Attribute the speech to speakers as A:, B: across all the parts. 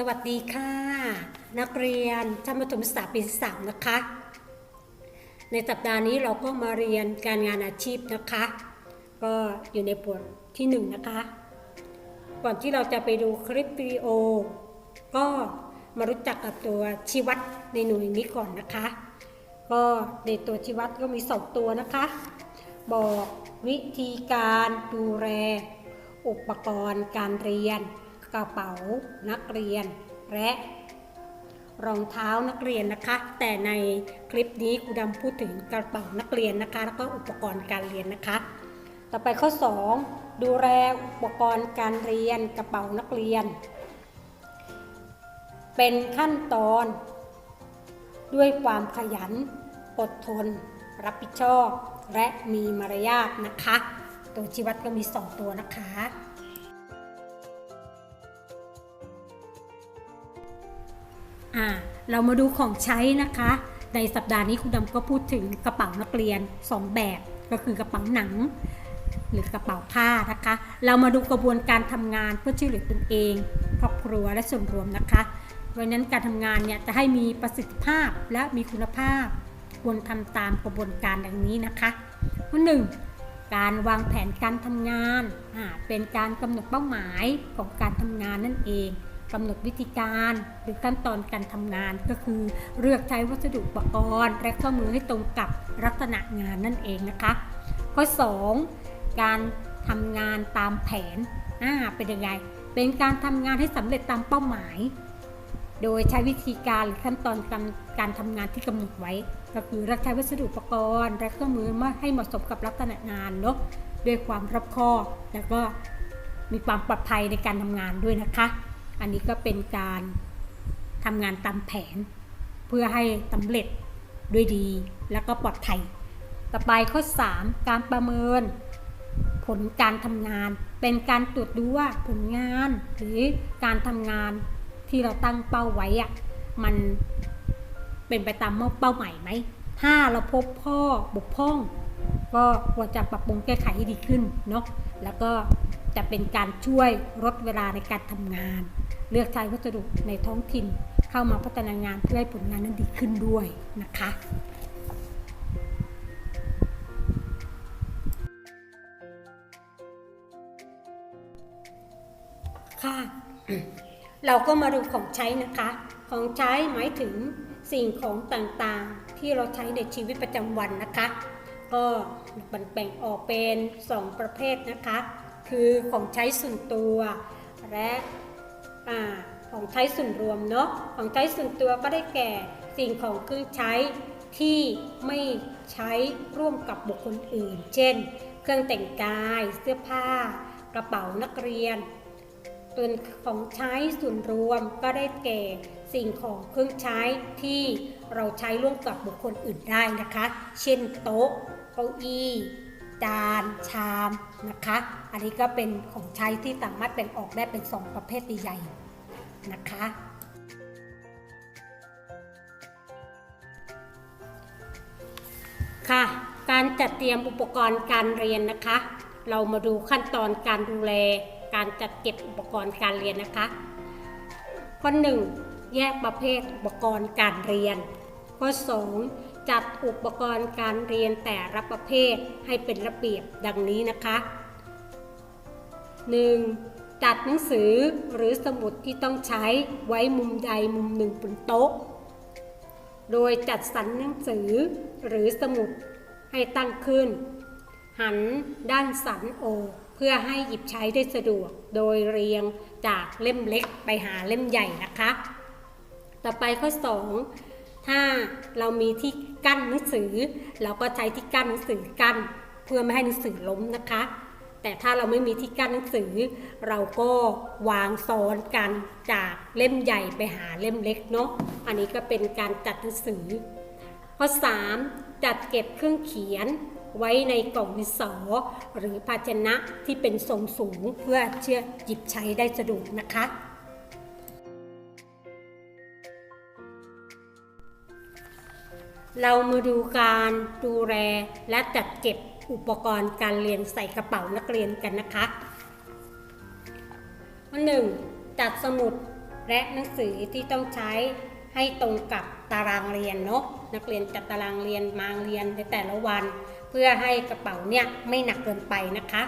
A: สวัสดีค่ะ นักเรียนชั้นประถมศึกษาปีที่สามนะคะ ในสัปดาห์นี้เราก็มาเรียนการงานอาชีพนะคะ ก็อยู่ในบทที่หนึ่งนะคะ ก่อนที่เราจะไปดูคลิปวิดีโอ ก็มารู้จักกับตัวชี้วัดในหน่วยนี้ก่อนนะคะ ก็ในตัวชี้วัดก็มีสองตัวนะคะ บอกวิธีการดูแลอุปกรณ์การเรียน กระเป๋านักเรียน และรองเท้านักเรียนนะคะ แต่ในคลิปนี้ครูดำพูดถึงกระเป๋านักเรียนนะคะ แล้วก็อุปกรณ์การเรียนนะคะ ต่อไปข้อ 2 ดูแลอุปกรณ์การเรียนกระเป๋านักเรียน เป็นขั้นตอน ด้วยความขยัน อดทน รับผิดชอบ และมีมารยาทนะคะ ตัวชีวัดก็มี 2 ตัวนะคะ อ่าเรามาดูของใช้นะคะ ในสัปดาห์นี้คุณดำก็พูดถึงกระเป๋านักเรียน 2 แบบก็คือกระเป๋าหนัง หรือกระเป๋าผ้านะคะ เรามาดูกระบวนการทำงานเพื่อช่วยเหลือตนเองครอบครัวและส่วนรวมนะคะเพราะนั้นการทำงานเนี่ยจะให้มีประสิทธิภาพและมีคุณภาพ ควรทำตามกระบวนการดังนี้นะคะข้อหนึ่งการวางแผนการทำงาน เป็นการกำหนดเป้าหมายของการทำงานนั่นเอง กำหนดวิธีการหรือขั้นตอนการทำงานก็คือ เลือกใช้วัสดุอุปกรณ์ และข้องมือให้ตรงกับลักษณะงานนั่นเองนะคะ ข้อ 2 การทำงานตามแผนอ่าเป็นยังไง เป็นการทำงานให้สำเร็จตามเป้าหมาย โดยใช้วิธีการหรือขั้นตอนการการทำงานที่กำหนดไว้ ก็คือเลือกใช้วัสดุอุปกรณ์ และเครื่องมือมาให้เหมาะสมกับลักษณะงานเนาะด้วยความรอบคอบแล้วก็มีความปลอดภัยในการทำงานด้วยนะคะ อันนี้ก็เป็นการทำงานตามแผน เพื่อให้สำเร็จด้วยดีแล้วก็ปลอดภัย ต่อไปข้อ 3 การประเมิน ผลการทำงาน เป็นการตรวจดูว่าผลงานหรือการทำงานที่เราตั้งเป้าไว้อะมันเป็นไปตามเป้าหมายไหมถ้าเราพบข้อบกพร่อง ก็ควรจะปรับปรุงแก้ไขให้ดีขึ้นเนาะแล้วก็จะเป็นการช่วยลดเวลาในการทำงาน เลือกใช้วัสดุในท้องถิ่น เข้ามาพัฒนางานเพื่อให้ผลงานนั้นดีขึ้นด้วยนะคะค่ะ เราก็มาดูของใช้นะคะ ของใช้หมายถึงสิ่งของต่างๆ ที่เราใช้ในชีวิตประจำวันนะคะ ก็แบ่งออกเป็น 2 ประเภทนะคะ คือของใช้ส่วนตัว และ ของใช้ส่วนรวมเนาะของใช้ส่วนตัวก็ได้แก่สิ่งของเครื่องใช้ที่ไม่ใช้ร่วมกับบุคคลอื่น เช่น เครื่องแต่งกาย เสื้อผ้า กระเป๋านักเรียนส่วนของใช้ส่วนรวมก็ได้แก่สิ่งของเครื่องใช้ที่เราใช้ร่วมกับบุคคลอื่นได้นะคะ เช่นโต๊ะ เก้าอี้ จานชามนะคะ อันนี้ก็เป็นของใช้ที่สามารถแบ่งออกได้เป็น 2 ประเภทใหญ่ๆนะคะ ค่ะ การจัดเตรียมอุปกรณ์การเรียนนะคะ เรามาดูขั้นตอนการดูแล การจัดเก็บอุปกรณ์การเรียนนะคะ ข้อ 1 แยกประเภทอุปกรณ์การเรียน ข้อ 2 จัดอุปกรณ์การเรียนแต่ละประเภทให้เป็นระเบียบดังนี้นะคะ 1. จัดหนังสือหรือสมุดที่ต้องใช้ไว้มุมใดมุมหนึ่งบนโต๊ะ โดยจัดสรรหนังสือหรือสมุดให้ตั้งขึ้น หันด้านสันโอกเพื่อให้หยิบใช้ได้สะดวกโดยเรียงจากเล่มเล็กไปหาเล่มใหญ่นะคะ ต่อไปข้อ 2 ถ้าเรามีที่กั้นหนังสือ เราก็ใช้ที่กั้นหนังสือกั้นเพื่อไม่ให้หนังสือล้มนะคะ แต่ถ้าเราไม่มีที่กั้นหนังสือ เราก็วางซ้อนกันจากเล่มใหญ่ไปหาเล่มเล็กเนาะอันนี้ก็เป็นการจัดหนังสือข้อ3จัดเก็บเครื่องเขียนไว้ในกล่องดินสอหรือภาชนะที่เป็นทรงสูงเพื่อเชื่อหยิบใช้ได้สะดวกนะคะ เรามาดูการดูแลและจัดเก็บอุปกรณ์การเรียนใส่กระเป๋านักเรียนกันนะคะข้อหนึ่งจัดสมุดและหนังสือที่ต้องใช้ให้ตรงกับตารางเรียนเนาะนักเรียนจัดตารางเรียนมาเรียนในแต่ละวัน เพื่อให้กระเป๋าเนี่ยไม่หนักเกินไปนะคะ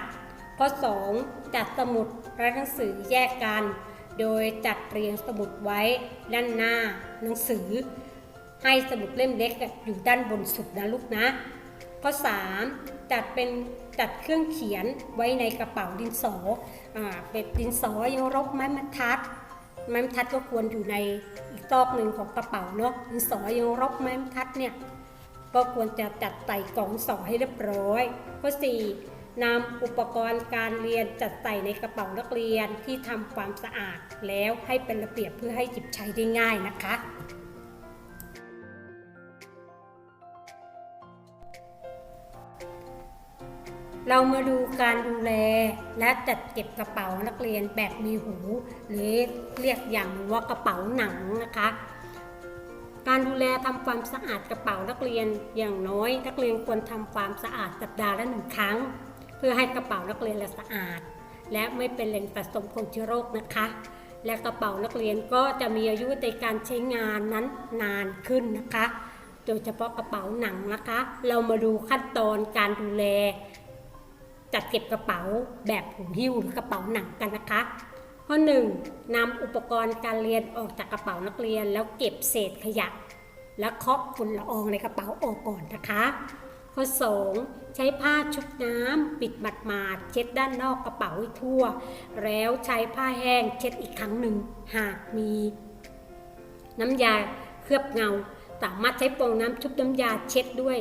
A: ข้อ2จัดสมุดและหนังสือแยกกัน โดยจัดเรียงสมุดไว้ด้านหน้าหนังสือ ให้สมุดเล่มเล็กอยู่ด้านบนสุดนะลูกนะ ข้อ 3 จัดเป็นจัดเครื่องเขียนไว้ในกระเป๋าดินสออ่าเป็นดินสอยังรบไม้บรรทัดไม้บรรทัดก็ควรอยู่ในอีกซอกหนึ่งของกระเป๋าเนาะดินสอยังรบไม้บรรทัดเนี่ยก็ควรจะจัดใส่กล่องสอให้เรียบร้อย ข้อ 4นำอุปกรณ์การเรียนจัดใส่ในกระเป๋านักเรียนที่ทำความสะอาดแล้วให้เป็นระเบียบเพื่อให้หยิบใช้ได้ง่ายนะคะ เรามาดูการดูแลและจัดเก็บกระเป๋านักเรียนแบบมีหู หรือเรียกอย่างว่ากระเป๋าหนังนะคะ การดูแลทำความสะอาดกระเป๋านักเรียนอย่างน้อย นักเรียนควรทำความสะอาดสัปดาห์ละหนึ่งครั้ง เพื่อให้กระเป๋านักเรียนสะอาด และไม่เป็นแหล่งสะสมของเชื้อโรคนะคะ และกระเป๋านักเรียนก็จะมีอายุในการใช้งานนั้นนานขึ้นนะคะ โดยเฉพาะกระเป๋าหนังนะคะ เรามาดูขั้นตอนการดูแล จัดเก็บกระเป๋าแบบถุงหิ้วหรือกระเป๋าหนังกันนะคะ ข้อ 1. นำอุปกรณ์การเรียนออกจากกระเป๋านักเรียน แล้วเก็บเศษขยะ และเคาะฝุ่นละอองในกระเป๋าออกก่อนนะคะ ข้อ 2. ใช้ผ้าชุบน้ำปิดบัดมาดเช็ดด้านนอกกระเป๋าให้ทั่ว แล้วใช้ผ้าแห้งเช็ดอีกครั้งหนึ่งหากมีน้ำยาเคลือบเงา สามารถใช้ฟองน้ำชุบน้ำยาเช็ดด้วย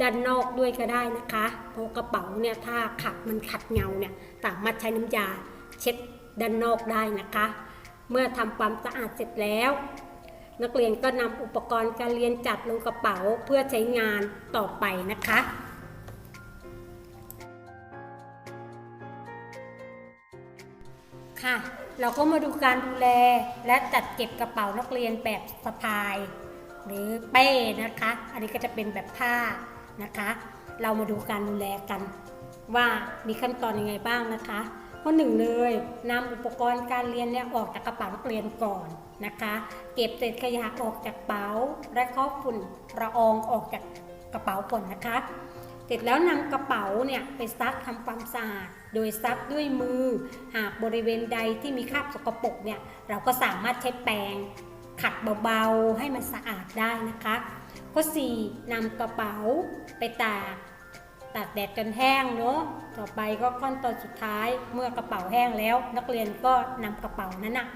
A: ด้านนอกด้วยก็ได้นะคะเพราะกระเป๋าเนี่ยถ้าขัดมันขัดเงาเนี่ยสามารถใช้น้ำยาเช็ดด้านนอกได้นะคะ เมื่อทำความสะอาดเสร็จแล้ว นักเรียนก็นำอุปกรณ์การเรียนจัดลงกระเป๋าเพื่อใช้งานต่อไปนะคะค่ะเราก็มาดูการดูแลและจัดเก็บกระเป๋านักเรียนแบบสะพาย หรือเป้นะคะ อันนี้ก็จะเป็นแบบผ้า นะคะ เรามาดูการดูแลกัน ว่ามีขั้นตอนยังไงบ้างนะคะข้อหนึ่งเลยนำอุปกรณ์การเรียนเนี่ยออกจากกระเป๋านักเรียนก่อนนะคะ เก็บเศษขยะออกจากกระเป๋าและเคาะฝุ่นละอองออกจากกระเป๋าก่อนนะคะ เสร็จแล้วนำกระเป๋าเนี่ยไปซักทำความสะอาดโดยซักด้วยมือ หากบริเวณใดที่มีคราบสกปรกเนี่ยเราก็สามารถใช้แปรงขัดเบาๆให้มันสะอาดได้นะคะ ข้อ4นำกระเป๋าไปตากตากแดดจนแห้งเนาะต่อไปก็ขั้นตอนสุดท้ายเมื่อกระเป๋าแห้งแล้ว นักเรียนก็นำกระเป๋านั้นนะ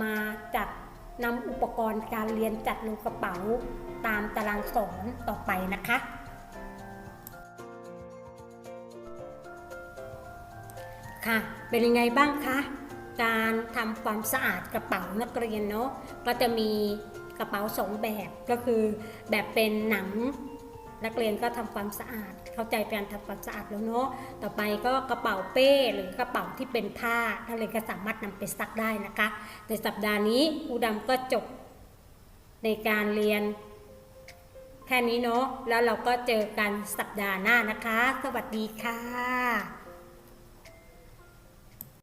A: มาจัดนำอุปกรณ์การเรียนจัดลงกระเป๋าตามตารางสอนต่อไปนะคะ ค่ะ เป็นยังไงบ้างคะ การทำความสะอาดกระเป๋านักเรียนเนาะ ก็จะมี กระเป๋าสองแบบก็คือแบบเป็นหนังนักเรียนก็ทำความสะอาด เข้าใจการทำความสะอาดแล้วเนาะต่อไปก็กระเป๋าเป้หรือกระเป๋าที่เป็นผ้านักเรียนก็สามารถนำไปซักได้นะคะในสัปดาห์นี้ครูดำก็จบในการเรียนแค่นี้เนาะแล้วเราก็เจอกันสัปดาห์หน้านะคะ สวัสดีค่ะ